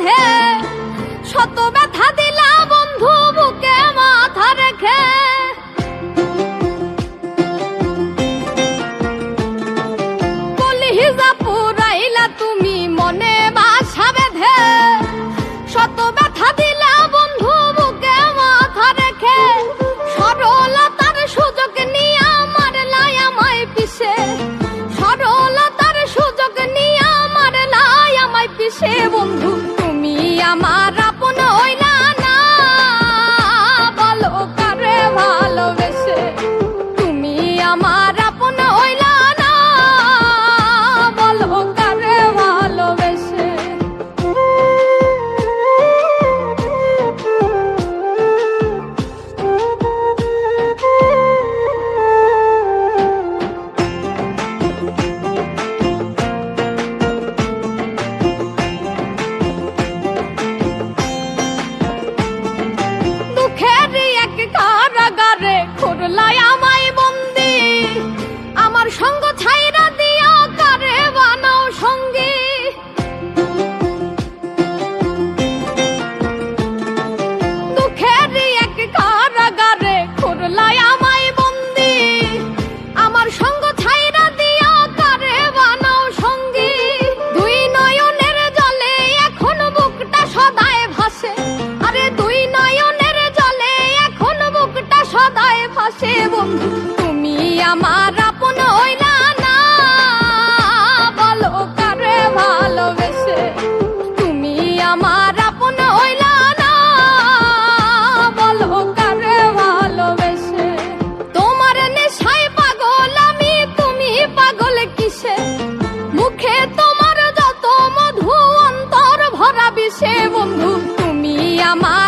বেঁধে শত ব্যথা দিলা বুকটা সদায় ভাসে বন্ধু, তুমি আমার আপন হইলা না। বলো কারে ভালোবেসে তুমি আমার আপন হইলা না। বলো কারে ভালোবেসে তোমার নেশায় পাগল আমি, তুমি পাগল কিসে? মুখে তোমার যত মধু, অন্তর ভরা বিষে বন্ধু, তুমি আমার